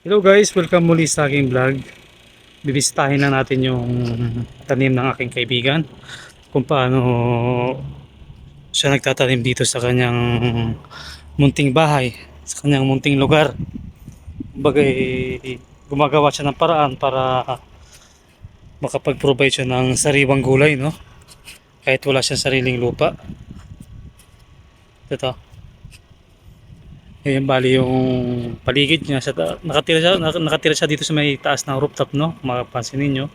Hello guys, welcome muli sa aking vlog. Bibisitahin lang natin yung tanim ng aking kaibigan. Kung paano siya nagtatanim dito sa kanyang munting bahay, sa kanyang munting lugar. Bagay, gumagawa siya ng paraan para makapag-provide siya ng sariwang gulay, no? Kahit wala siyang sariling lupa. Ito. Ayan, bali yung paligid niya. Sa, nakatira, siya, nak- nakatira siya dito sa may taas ng rooftop, no? Kung Makapansin ninyo.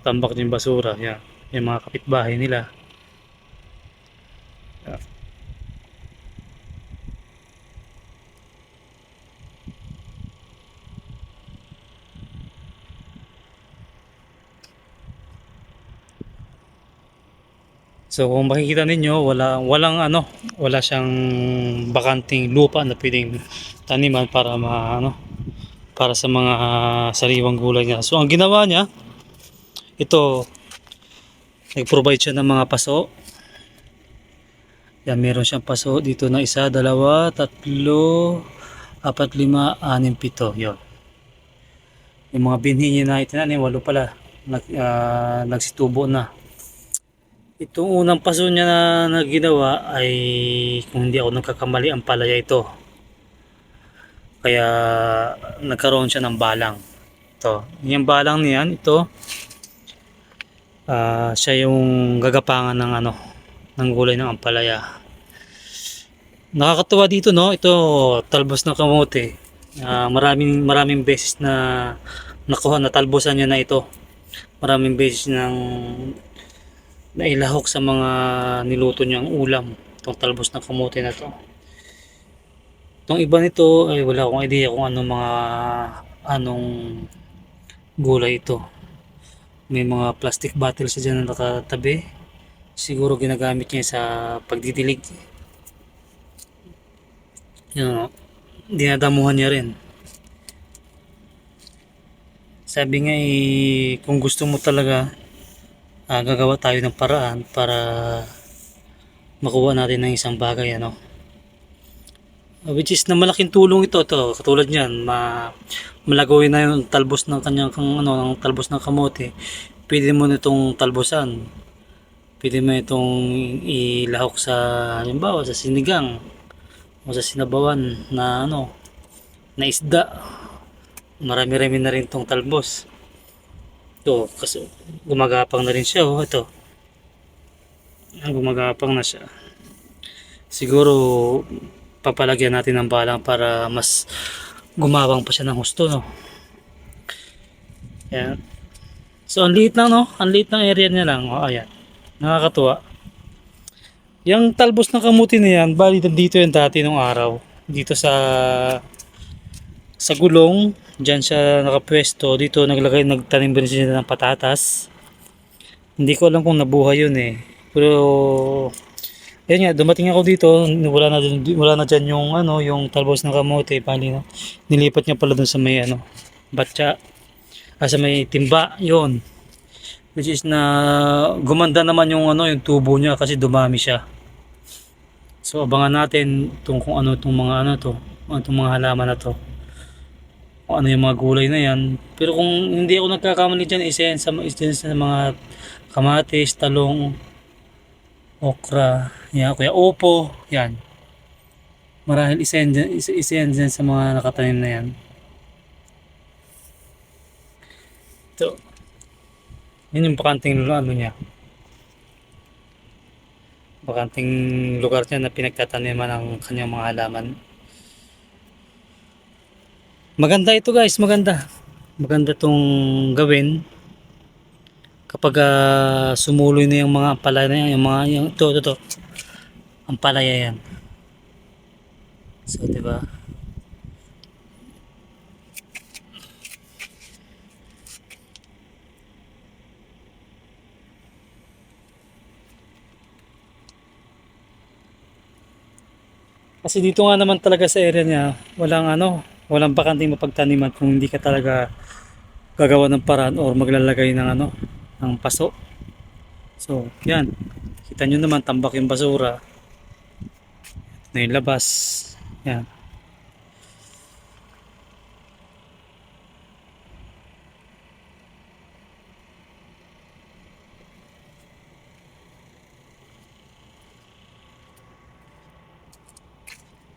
Tambak yung basura. Yan. Yung mga kapitbahay nila. So kung makikita ninyo, wala walang ano, wala siyang bakanting lupa na pwedeng taniman para ma ano, para sa mga sariwang gulay niya. So ang ginawa niya, ito nag-provide siya ng mga paso. Yan, meron siyang paso dito na isa, dalawa, tatlo, apat, lima, anim, pito. Yon. Yung mga binhi niya na itinanim, walo pala. Nag, ah, nagsitubo na. Itong unang paso niya na, na ginawa ay kung hindi ako nagkakamali ang palaya ito. Kaya nagkaroon siya ng balang. Ito, yung balang niyan, ito ah, siya yung gagapangan ng ano ng gulay ng ampalaya. Nakakatuwa dito no, ito talbos ng kamote. Ah, maraming maraming beses na nakuha na talbosan niya na ito. Maraming beses nang nailahok sa mga niluto niyang ulam itong talbos ng kamote na to. Itong iba nito ay wala akong idea kung ano mga anong gulay ito. May mga plastic bottle siya dyan na nakatabi. Siguro ginagamit niya sa pagdidilig. Yun dinadamuhan niya rin. Sabi nga eh, kung gusto mo talaga ah, gagawa tayo ng paraan para makuha natin ng isang bagay ano? Uh, which is na malaking tulong ito to katulad niyan ma malagawin na yung talbos ng kanyang kang ano ng talbos ng kamote. Pwede mo nitong talbosan. Pwede mo itong ilahok sa halimbawa sa sinigang o sa sinabawan na ano na isda. Marami-rami na rin tong talbos ito, kasi gumagapang na rin siya, oh, ito. Ah, Gumagapang na siya. Siguro, papalagyan natin ng balang para mas gumawang pa siya ng husto, no? Yan. So, ang liit lang, no? Ang liit ng area niya lang. Oh, ayan. Nakakatuwa. Yung talbos ng kamuti na yan, bali dito yan dati nung araw. Dito sa sa gulong, diyan siya nakapwesto. Dito naglagay, nagtanim din siya ng patatas. Hindi ko alam kung nabuhay yun eh. Pero, yun nga, dumating ako dito, wala na, dun- wala na dyan yung, ano, yung talbos ng kamote. Pali, no? Nilipat niya pala dun sa may, ano, batya. Ah, sa may timba, yun. Which is na, gumanda naman yung, ano, yung tubo niya kasi dumami siya. So, abangan natin itong kung ano itong mga, ano to, ano itong mga halaman na to kung ano yung mga gulay na yan. Pero kung hindi ako nagkakamali dyan, isa yan sa, isa sa mga kamatis, talong, okra, yan, kuya opo, yan. Marahil isa yan, dyan- isa, isa yan dyan sa mga nakatanim na yan. Ito. Yan yung bakanting ano niya. Bakanting lugar niya na pinagtataniman ng kanyang mga halaman. Maganda ito guys, maganda. Maganda tong gawin. Kapag ah, sumuloy na yung mga palaya na yan, yung mga, yung, ito, ito, ito. Ang palaya yan. So, di ba? Kasi dito nga naman talaga sa area niya, walang ano, walang bakanting mapagtaniman kung hindi ka talaga gagawa ng paraan or maglalagay ng ano, ng paso. So, yan. Kita nyo naman, tambak yung basura. Na yung labas. Yan.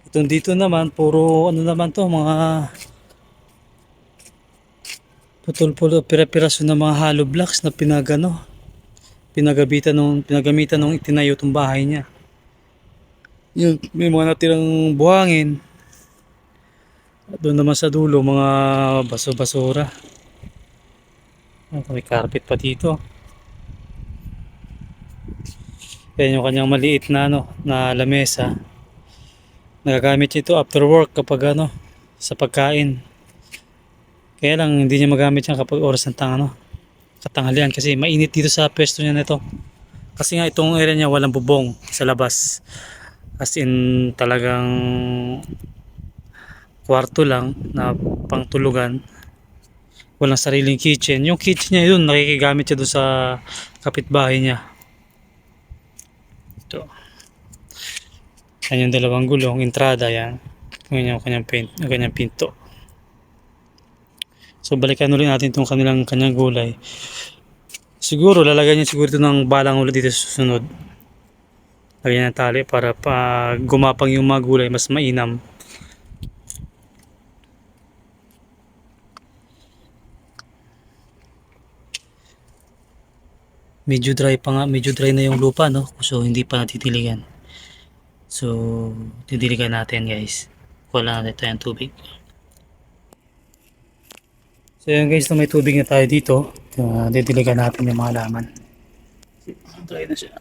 Itong dito naman, puro ano naman to, mga putol-pulo, pira-piraso ng mga hollow blocks na pinagano, pinagabitan nung, pinagamitan nung itinayo tong bahay niya. Yun, may mga natirang buhangin. Doon naman sa dulo, mga baso-basura. May carpet pa dito. Yan yung kanyang maliit na ano, na lamesa. Nagagamit ito after work kapag ano, sa pagkain. Kaya lang hindi niya magamit yan kapag oras ng tang ano, katanghalian kasi mainit dito sa pwesto niya nito. Kasi nga itong area niya walang bubong sa labas. As in talagang kwarto lang na pangtulugan. Walang sariling kitchen. Yung kitchen niya yun, nakikigamit siya doon sa kapitbahay niya. Ito. Yan yung dalawang gulong, entrada yan. Yan yung kanyang, paint, yung kanyang pinto. So balikan ulit natin itong kanilang kanyang gulay. Siguro lalagyan niya siguro ito ng balang ulit dito sa susunod. Lagyan ng tali para pag gumapang yung mga gulay mas mainam. Medyo dry pa nga, medyo dry na yung lupa no. So hindi pa natitiligan. So titiligan natin guys. Wala natin tayong tubig. So yun guys, na may tubig na tayo dito. Uh, didiligan natin yung mga laman. Dry na siya.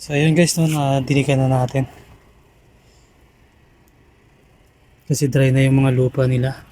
So ayun guys, no, na diligan na natin. Kasi dry na yung mga lupa nila.